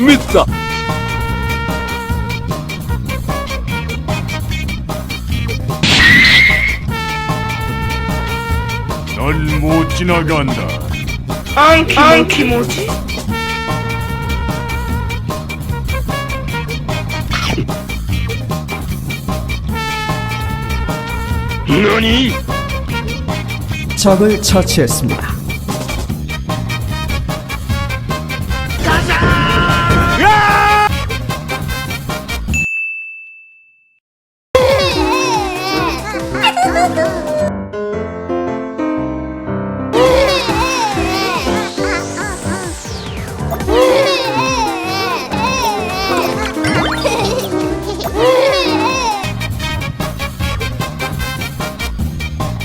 없어. 넌못 지나간다. 안키 안키 뭐지? 너니? 적을 처치했습니다.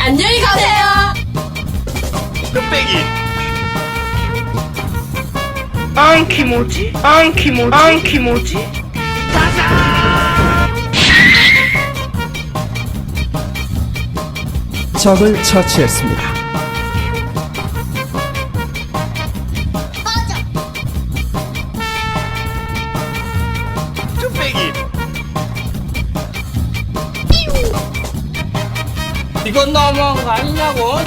안녕히 가세요. 뚝배기. 안키 뭐지? 안키 뭐지? 안키 뭐지? 적을 처치했습니다. 이건 너무한 거 아니냐고.